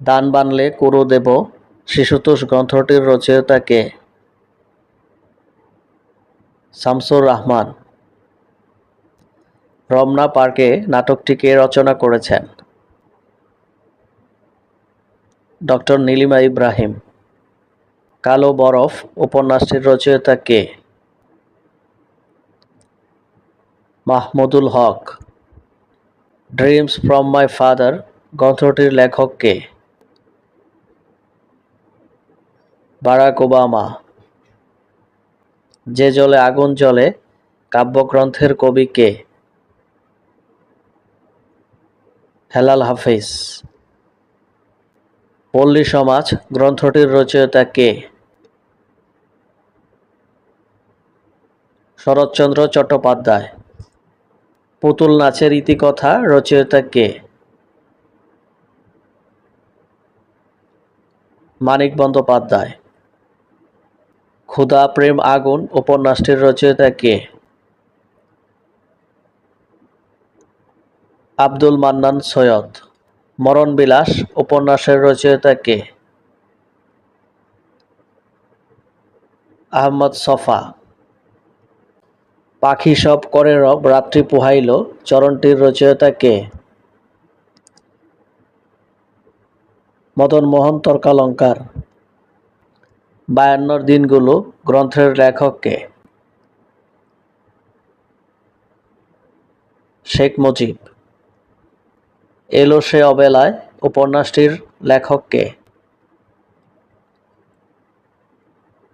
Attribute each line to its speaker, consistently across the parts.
Speaker 1: দান বানলে কুরু দেব। শিশুতোষ গ্রন্থটির রচয়িতা কে শামসুর রহমান। রমনা পার্কে নাটকটি কে রচনা করেছেন ডক্টর নীলিমা ইব্রাহিম। কালো বরফ উপন্যাসটির রচয়িতা কে Mahmudul Haque. Dreams from my father গ্রন্থটির লেখক কে বারাক ওবামা। যে জলে আগুন জ্বলে, কাব্যগ্রন্থের কবি কে? হেলাল হাফিজ। পল্লী সমাজ গ্রন্থটির রচয়িতা কে? শরৎচন্দ্র চট্টোপাধ্যায়। পুতুল নাচের ইতিকথা রচয়িতা কে? মানিক বন্দ্যোপাধ্যায়। ক্ষুধা প্রেম, আগুন, উপন্যাসটির রচয়িতা কে? আব্দুল মান্নান সৈয়দ। মরণ বিলাস উপন্যাসের রচয়িতা কে? আহমদ সফা। পাখি সব করে রব, রাত্রি পোহাইল, চরণটির রচয়িতা কে? মদন মোহন তর্কালঙ্কার। বায়ান্নর দিনগুলো গ্রন্থের লেখক কে শেখ মুজিব। এলো সে অবেলায় উপন্যাসটির লেখক কে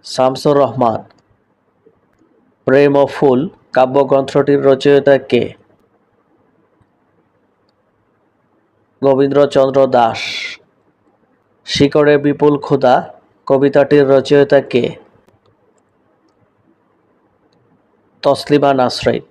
Speaker 1: শামসুর রহমান। প্রেম ও ফুল কাব্যগ্রন্থটির রচয়িতা কে? গোবিন্দ্রচন্দ্র দাস। শিকড়ে বিপুল ক্ষুধা কবিতাটির রচয়িতা কে? তসলিমা নাসরিন